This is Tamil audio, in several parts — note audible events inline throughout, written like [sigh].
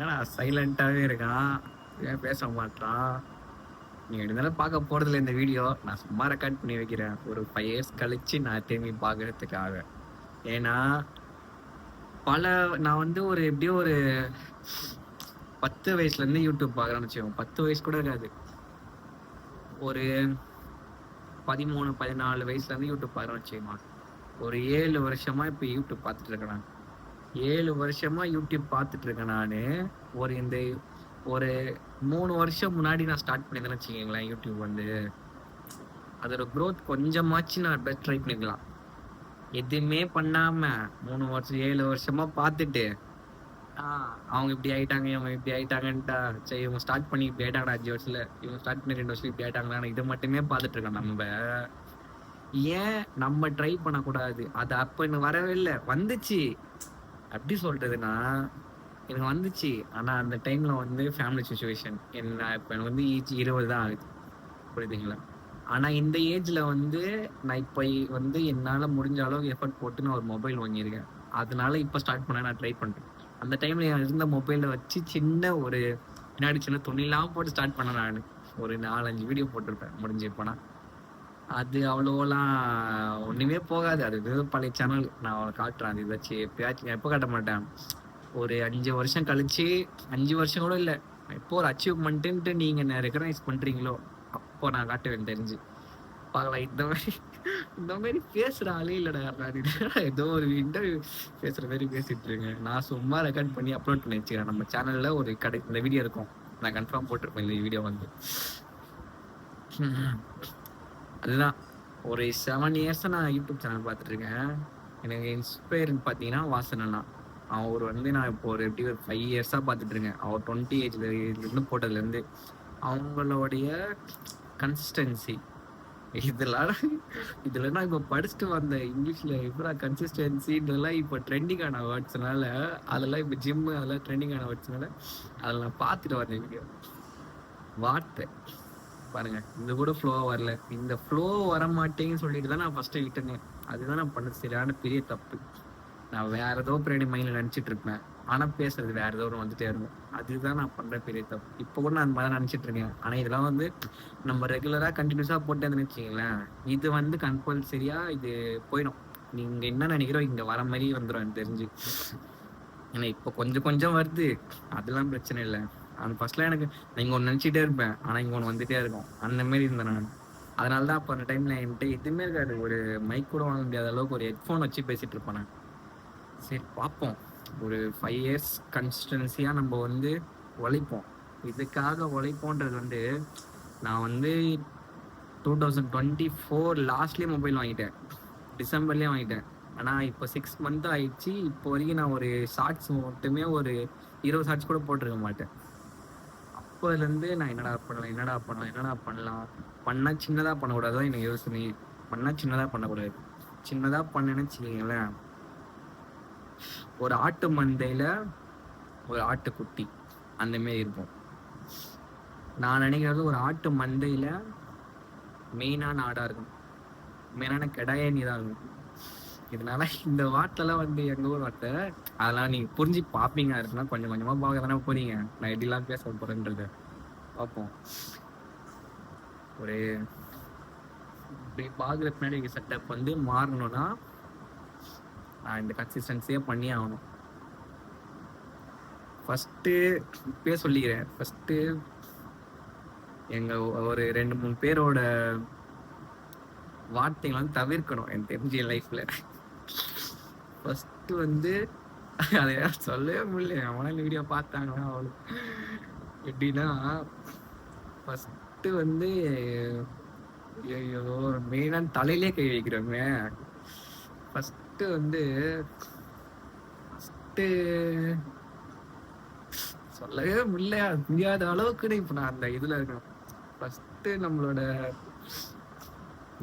என்னடா சைலண்ட்டாகவே இருக்கான் ஏன் பேச மாட்டான் நீ இருந்தாலும் பார்க்க போகிறதில்ல இந்த வீடியோ. நான் சும்மா ரெக்கார்ட் பண்ணி வைக்கிறேன். ஒரு ஃபைவ் இயர்ஸ் கழித்து நான் திரும்பி பார்க்குறதுக்காக. ஏன்னா பல நான் வந்து ஒரு எப்படியோ ஒரு பத்து வயசுலேருந்து யூடியூப் பார்க்குறேன்னு வச்சுக்கோங்க. பத்து வயசு கூட இருக்காது. ஒரு பதிமூணு பதினாலு வயசுலேருந்து யூடியூப் பார்க்குறேன்னு வச்சுக்கோங்க. ஒரு ஏழு வருஷமாக இப்போ யூடியூப் பார்த்துட்டு இருக்கிறேன் ஏழு வருஷமா யூடியூப் பார்த்துட்டு இருக்கேன் நான். ஒரு இந்த ஒரு மூணு வருஷம் முன்னாடி நான் ஸ்டார்ட் பண்ணியிருந்தேன்னு வச்சுக்கோங்களேன் யூடியூப் வந்து. அதோட க்ரோத் கொஞ்சமாச்சு நான் பெஸ்ட் ட்ரை பண்ணிக்கலாம். எதுவுமே பண்ணாம மூணு வருஷம் ஏழு வருஷமா பார்த்துட்டு அவங்க இப்படி ஆயிட்டாங்க இவங்க இப்படி ஆயிட்டாங்கன்ட்டா சரி இவங்க ஸ்டார்ட் பண்ணி இப்படி ஆயிட்டாங்க அஞ்சு வருஷத்துல இவங்க ஸ்டார்ட் பண்ணி ரெண்டு வருஷம் இப்படி ஆயிட்டாங்களா இது மட்டுமே பார்த்துட்டு இருக்கோம் நம்ம. ஏன் நம்ம ட்ரை பண்ணக்கூடாது? அது அப்ப இன்னும் வரவே இல்லை. வந்துச்சு. அப்படி சொல்றதுன்னா எனக்கு வந்துச்சு. ஆனா அந்த டைம்ல வந்து ஃபேமிலி சுச்சுவேஷன் என்ன இப்போ எனக்கு வந்து ஏஜ் இருபது தான் ஆகுது. புரியுதுங்களா? ஆனா இந்த ஏஜ்ல வந்து நான் இப்ப வந்து என்னால முடிஞ்ச அளவுக்கு எஃபர்ட் போட்டு நான் ஒரு மொபைல் வாங்கியிருக்கேன். அதனால இப்ப ஸ்டார்ட் பண்ண நான் ட்ரை பண்றேன். அந்த டைம்ல இருந்த மொபைல வச்சு சின்ன ஒரு பின்னாடி சின்ன துணிலாம் போட்டு ஸ்டார்ட் பண்ண நான். ஒரு நாலஞ்சு வீடியோ போட்டிருப்பேன் முடிஞ்சு போனா. அது அவ்வளோலாம் ஒன்றுமே போகாது. அது வெறும் பழைய சேனல் நான் அவளை காட்டுறேன். அது ஏதாச்சும் எப்பயாச்சும் எப்போ காட்ட மாட்டேன்? ஒரு அஞ்சு வருஷம் கழிச்சு அஞ்சு வருஷம் கூட இல்லை. எப்போ ஒரு அச்சீவ்மெண்ட்டுன்ட்டு நீங்கள் என்ன ரெக்கனைஸ் பண்ணுறீங்களோ அப்போ நான் காட்டுவேன் தெரிஞ்சு. பார்க்கலாம். இந்த மாதிரி இந்த மாதிரி பேசுகிற ஆளே இல்லைடா. ஏதோ ஒரு இன்டர்வியூ பேசுகிற மாதிரி பேசிட்டு இருக்கேன். நான் சும்மா ரெக்கார்ட் பண்ணி அப்லோட் பண்ணி வச்சுக்கிறேன். நம்ம சேனலில் ஒரு கடை இந்த வீடியோ இருக்கும். நான் கன்ஃபார்ம் போட்டிருப்பேன். இந்த வீடியோ வந்து. அதுதான் ஒரு செவன் இயர்ஸாக நான் யூடியூப் சேனல் பார்த்துட்ருக்கேன். எனக்கு இன்ஸ்பயர்னு பார்த்தீங்கன்னா வாசனா அவர் வந்து நான் இப்போ ஒரு எப்படி ஒரு ஃபைவ் இயர்ஸாக பார்த்துட்ருக்கேன். அவர் டுவெண்ட்டி ஏஜ்ல இருந்து போட்டதுலேருந்து. அவங்களுடைய கன்சிஸ்டன்சி இதெல்லாம் இதில் நான் இப்போ படிச்சுட்டு வந்த இங்கிலீஷ்ல இப்போ கன்சிஸ்டன்சின்றதெல்லாம் இப்போ ட்ரெண்டிங்கான வேர்ட்ஸ்னால அதெல்லாம் இப்போ ஜிம்மு அதெல்லாம் ட்ரெண்டிங்கான வேர்ட்ஸ்னால அதில் நான் பார்த்துட்டு வந்தேன் வீடியோ வார்த்தை. பாருங்க இந்த கூட ஃப்ளோ வரல. இந்த ஃப்ளோ வர மாட்டேங்குன்னு சொல்லிட்டு தான் நான் ஃபர்ஸ்ட் விட்டேனே. அதுதான் நான் பண்ண சரியான பெரிய தப்பு. நான் வேற ஏதோ பிரியாணி மைண்ட்ல நினைச்சிட்டு இருப்பேன். ஆனா பேசுறது வேற ஏதோ ஒன்று வந்துட்டே இருக்கும். அதுதான் நான் பண்ற பெரிய தப்பு. இப்போ கூட நான் அந்த மாதிரி நினைச்சிட்டு இருக்கேன். ஆனா இதெல்லாம் வந்து நம்ம ரெகுலரா கண்டினியூஸா போட்டு வந்து இது வந்து கம்பல்சரியா இது போயிடும். நீங்க என்ன நினைக்கிறோம் இங்க வர மாதிரி வந்துடும் எனக்கு தெரிஞ்சு. ஏன்னா இப்போ கொஞ்சம் கொஞ்சம் வருது. அதெல்லாம் பிரச்சனை இல்லை. அந்த ஃபர்ஸ்ட்ல எனக்கு நான் இங்க ஒன்று நினச்சிட்டே இருப்பேன். ஆனால் இங்க ஒன்று வந்துட்டே இருக்கும். அந்த மாதிரி இருந்தேன் நான். அதனால தான் அப்போ அந்த டைம்ல என்கிட்ட எதுவுமே இருக்காது. ஒரு மைக் கூட வாங்க முடியாத அளவுக்கு ஒரு ஹெட்ஃபோன் வச்சு பேசிட்டு இருப்பேன் நான். சரி பார்ப்போம். ஒரு ஃபைவ் இயர்ஸ் கன்சிஸ்டன்சியாக நம்ம வந்து உழைப்போம். இதுக்காக உழைப்போன்றது வந்து நான் வந்து டூ தௌசண்ட் டுவெண்ட்டி ஃபோர் லாஸ்ட்லேயே மொபைல் வாங்கிட்டேன். டிசம்பர்லேயே வாங்கிட்டேன். ஆனால் இப்போ சிக்ஸ் மந்த் ஆயிடுச்சு. இப்போ வரைக்கும் நான் ஒரு ஷார்ட்ஸ் மட்டுமே ஒரு இருபது ஷார்ட்ஸ் கூட போட்டிருக்க மாட்டேன். அப்போதுலேருந்து நான் என்னடா பண்ணலாம் என்னடா பண்ணலாம் என்னடா பண்ணலாம்? பண்ணால் சின்னதாக பண்ணக்கூடாது தான் எனக்கு யோசனை. பண்ணால் சின்னதாக பண்ணக்கூடாது. சின்னதாக பண்ணேன்னு வச்சுக்கிங்களேன். ஒரு ஆட்டு மந்தையில் ஒரு ஆட்டுக்குட்டி அந்த இருப்போம் இருக்கும். நான் நினைக்கிறது ஒரு ஆட்டு மந்தையில் மெயினான ஆடாக இருக்கும். மெயினான கெடாயணி தான் இருக்கும். இதனால இந்த வார்த்தைலாம் வந்து எங்க ஊர் வார்த்தை. அதெல்லாம் நீங்க புரிஞ்சு பாப்பீங்க. இருக்குன்னா கொஞ்சம் கொஞ்சமா பார்க்க தானே போறீங்க. நான் எப்படிலாம் பேச போறேன்றது. பார்ப்போம் ஒரு இப்படி பாக்குற பின்னாடி செட்டப் வந்து மாறணும்னா நான் இந்த கன்சிஸ்டன்சியே பண்ணி ஆகணும். ஃபஸ்ட்டு இப்பயே சொல்லிக்கிறேன். ஃபஸ்ட்டு எங்கள் ஒரு ரெண்டு மூணு பேரோட வார்த்தைகளை வந்து தவிர்க்கணும். எனக்கு தெரிஞ்ச என் லைஃப்பில் ஃபஸ்ட்டு வந்து அதை சொல்லவே முடியல. அவனால் இந்த வீடியோ பார்த்தாங்கன்னா அவளு எப்படின்னா ஃபஸ்ட்டு வந்து ஐயோ மெயினாக தலையிலே கை வைக்கிறோமே. ஃபஸ்ட்டு வந்து ஃபஸ்ட்டு சொல்லவே முடியல. முடியாத அளவுக்கு இப்போ நான் அந்த இதில் இருக்கேன். ஃபஸ்ட்டு நம்மளோட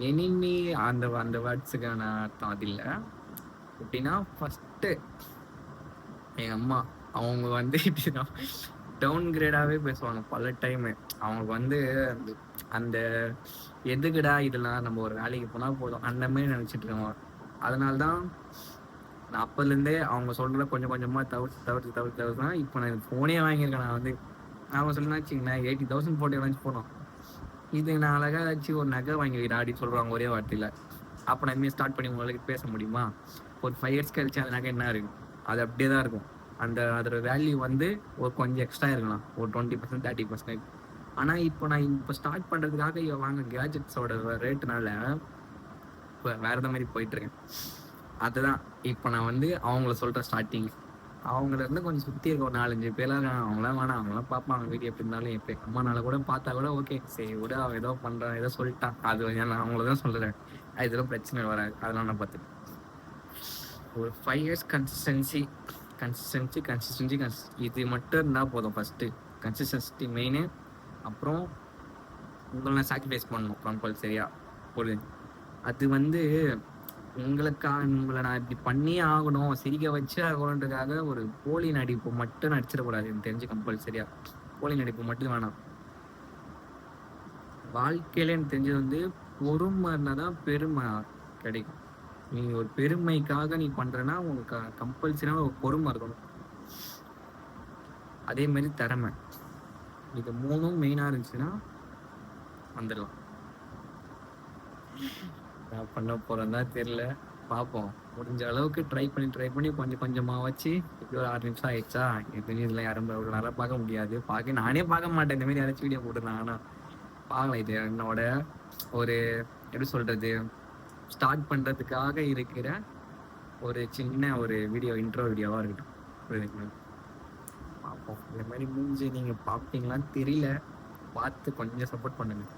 எனிமி அந்த அந்த வேர்ட்ஸுக்கான அர்த்தம் அது இல்லை. எப்படின்னா ஃபஸ்ட்டு எங்கள் அம்மா அவங்க வந்து இப்படின்னா டவுன் கிரேடாகவே பேசுவாங்க. பல டைமு அவங்களுக்கு வந்து அந்த அந்த எதுக்குடா இதெல்லாம் நம்ம ஒரு வேலைக்கு போனால் போதும் அந்த மாதிரி நினச்சிட்டு இருக்கோம் அதனால தான் நான் அப்போலேருந்தே அவங்க சொல்கிறத கொஞ்சம் கொஞ்சமாக தவிர்த்து தவிர்த்து தவிர்த்து தவிர்த்து தான் இப்போ நான் ஃபோனே வாங்கியிருக்கேன். நான் வந்து அவங்க சொன்னா வச்சுங்களேன் எயிட்டி தௌசண்ட் போட்டு வாங்கி போனோம். இது நான் அழகாக வச்சு ஒரு நகை வாங்கி வைடா அப்படின்னு சொல்கிறாங்க ஒரே வார்த்தையில். அப்போ நான் இனிமேல் ஸ்டார்ட் பண்ணி உங்களுக்கு பேச முடியுமா? ஒரு ஃபைவ் இயர்ஸ் கழிச்சு அந்த நகை என்ன இருக்கும் அது அப்படியே தான் இருக்கும். அந்த அதோட வேல்யூ வந்து ஒரு கொஞ்சம் எக்ஸ்ட்ரா இருக்கலாம். ஒரு டுவெண்ட்டி பர்சன்ட் தேர்ட்டி பர்சன்ட் ஆனால் இப்போ நான் இப்போ ஸ்டார்ட் பண்ணுறதுக்காக இவன் வாங்க கேஜெட்ஸோட ரேட்டுனால இப்போ வேறு மாதிரி போயிட்டுருக்கேன் அதுதான். இப்போ நான் வந்து அவங்கள சொல்கிறேன் ஸ்டார்டிங் அவங்கள இருந்து கொஞ்சம் சுற்றி இருக்க ஒரு நாலஞ்சு பேர்லாம் அவங்களாம் வேணாம். அவங்களாம் பார்ப்பாங்க. வீடியோ எப்படி இருந்தாலும் எப்போ அம்மானால கூட பார்த்தா கூட ஓகே சரி விட அவன் ஏதோ பண்ணுறான் ஏதோ சொல்லிட்டான். அது நான் அவங்கள தான் சொல்கிறேன் இதெல்லாம் பிரச்சனை வராது. அதெல்லாம் நான் பார்த்துட்டேன் ஒரு five years consistency consistency consistency guns இது மட்டும் இருந்தால் போதும் ஃபஸ்ட்டு கன்சிஸ்டன்சி மெயினு அப்புறம் உங்களை நான் சாக்ரிஃபைஸ் பண்ணணும் கம்பல்சரியாக ஒரு அது வந்து உங்களுக்கா உங்களை நான் இப்படி பண்ணியே ஆகணும் சிரிக்க வச்சே ஆகணுன்றதுக்காக ஒரு போலி நடிப்பு மட்டும் நடிச்சிடக்கூடாது எனக்கு தெரிஞ்சு கம்பல்சரியா போலி நடிப்பு மட்டும் வேணாம். வாழ்க்கையில எனக்கு தெரிஞ்சது வந்து பொறுமை இருந்தால் தான் பெருமை கிடைக்கும். நீ ஒரு பெருமைக்காக நீ பண்றேன்னா உங்களுக்கு கம்பல்சரியாக ஒரு பொறுமை இருக்கணும். அதே மாதிரி திறமை. இது மூணும் மெயினாக இருந்துச்சுன்னா வந்துடலாம். நான் பண்ண போறேன்னா தெரியல. பார்ப்போம் முடிஞ்ச அளவுக்கு ட்ரை பண்ணி ட்ரை பண்ணி கொஞ்சம் கொஞ்சமாக வச்சு இப்படி ஒரு ஆறு நிமிஷம் ஆயிடுச்சா? எதுவும் இதில் யாரும் இவ்வளோ நேரம் பார்க்க முடியாது. பார்க்க நானே பார்க்க மாட்டேன். இந்த மாதிரி யாராச்சும் வீடியோ போட்டுருந்தாங்க ஆனால் பார்க்கலாம். இது என்னோட ஒரு எப்படி சொல்கிறது ஸ்டார்ட் பண்ணுறதுக்காக இருக்கிற ஒரு சின்ன ஒரு வீடியோ இன்ட்ரோ வீடியோவாக இருக்கட்டும். புரியுதுங்களா? பார்ப்போம் இந்த மாதிரி மூஞ்சி நீங்கள் பார்ப்பீங்களான்னு தெரியல. பார்த்து கொஞ்சம் சப்போர்ட் பண்ணுங்கள்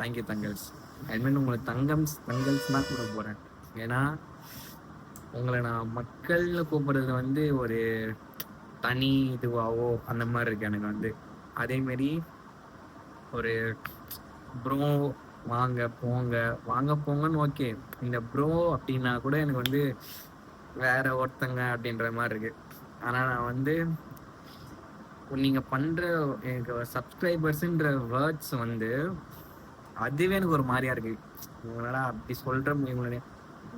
தேங்க்யூ தங்கல்ஸ் அதுமாரி உங்களை தங்கம்ஸ் தங்கல்ஸ் தான் கூட போகிறேன் ஏன்னா உங்களை நான் மக்கள்னு கூப்பிடுறது வந்து ஒரு தனி இதுவாவோ அந்த மாதிரி இருக்கு எனக்கு வந்து. அதேமாரி ஒரு ப்ரோ வாங்க போங்க. வாங்க போங்கன்னு ஓகே இந்த ப்ரோ அப்படின்னா கூட எனக்கு வந்து வேற ஒருத்தங்க அப்படின்ற மாதிரி இருக்கு. ஆனால் நான் வந்து நீங்கள் பண்ணுற எனக்கு சப்ஸ்கிரைபர்ஸுன்ற வேர்ட்ஸ் வந்து அதுவே எனக்கு ஒரு மாதிரியா இருக்கு. இவங்களா அப்படி சொல்ற இவங்கள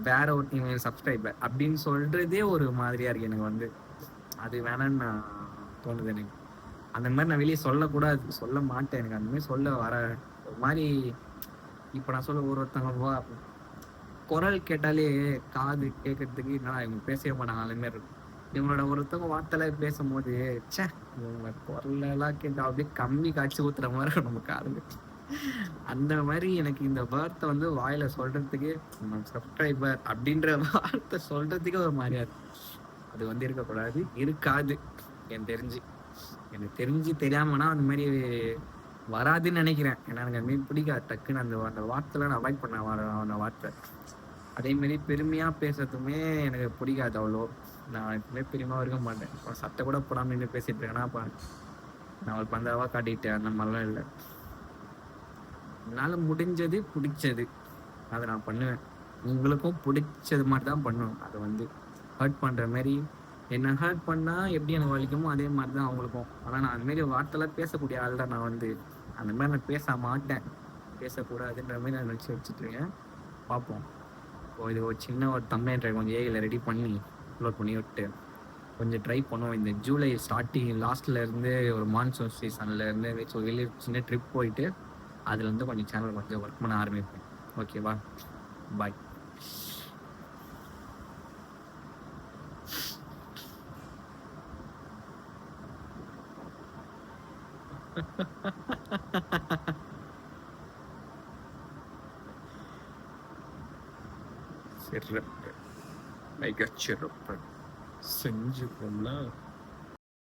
வேற ஒரு சப்ஸ்கிரைபர் அப்படின்னு சொல்றதே ஒரு மாதிரியா இருக்கு எனக்கு வந்து. அது வேணான்னு நான் தோணுது எனக்கு. அந்த மாதிரி நான் வெளியே சொல்லக்கூடாது. சொல்ல மாட்டேன் எனக்கு. அந்த மாதிரி சொல்ல வர ஒரு மாதிரி இப்போ நான் சொல்ல ஒரு ஒருத்தவங்க குரல் கேட்டாலே காது கேட்கறதுக்கு என்னடா இவங்க பேசவே மாட்டாங்க அந்த மாதிரி இருக்கும். இவங்களோட ஒருத்தவங்க வார்த்தையில பேசும்போது ச்சே இவங்க குரல் எல்லாம் கேட்டா அப்படியே கம்மி காய்ச்சி ஊத்துற மாதிரி இருக்கும் நம்ம காதுக்கு அந்த மாதிரி எனக்கு இந்த வார்த்தை வந்து வாயில சொல்றதுக்கு சப்ஸ்கிரைபர் அப்படின்ற வார்த்தை சொல்றதுக்கு ஒரு மாதிரியா இருக்கும் அது வந்து இருக்கக்கூடாது. இருக்காது. எனக்கு தெரிஞ்சு. எனக்கு தெரிஞ்சு தெரியாமனா அந்த மாதிரி வராதுன்னு நினைக்கிறேன். ஏன்னா எனக்கு அது மாதிரி பிடிக்காது. டக்குன்னு அந்த அந்த வார்த்தைலாம் நான் அவாய்ட் பண்ண வர அந்த வார்த்தை. அதே மாதிரி பெருமையா பேசுறதுமே எனக்கு பிடிக்காது அவ்வளோ. நான் எப்பவுமே பெருமையாக இருக்க மாட்டேன். இப்போ சட்டை கூட போடாமல் நின்று பேசிட்டு இருக்கேன்னா பாரு. நான் ஒரு பந்தாவா காட்டிக்கிட்டேன் அந்த மாதிரிலாம் இல்லை. என்னால் முடிஞ்சது பிடிச்சது. அதை நான் பண்ணுவேன். உங்களுக்கும் பிடிச்சது மாதிரி தான் பண்ணுவேன். அதை வந்து ஹர்ட் பண்ணுற மாதிரி என்ன ஹர்ட் பண்ணால் எப்படி எனக்கு வலிக்குமோ அதே மாதிரி தான் அவங்களுக்கும். ஆனால் நான் அந்த மாதிரி வார்த்தைலாம் பேசக்கூடிய ஆள் தான் நான் வந்து. அந்த மாதிரி நான் பேச மாட்டேன். பேசக்கூடாதுன்ற மாதிரி நான் நினச்சி வச்சுட்ருக்கேன் பார்ப்போம். இப்போ இது ஒரு சின்ன ஒரு தம்மே கொஞ்சம் ஏஐயில் ரெடி பண்ணி அப்லோட் பண்ணி விட்டு கொஞ்சம் ட்ரை பண்ணுவோம். இந்த ஜூலை ஸ்டார்டிங் லாஸ்ட்ல இருந்து ஒரு மான்சூன் சீசன்ல இருந்து வெளியே சின்ன ட்ரிப் போயிட்டு அதுல இருந்து கொஞ்சம் சேனல் கொஞ்சம் ஒர்க் பண்ண ஆரம்பிப்பேன். ஓகேவா பாய் [laughs] சிறப்பு மிகச்சிறப்பு செஞ்சு கொள்ள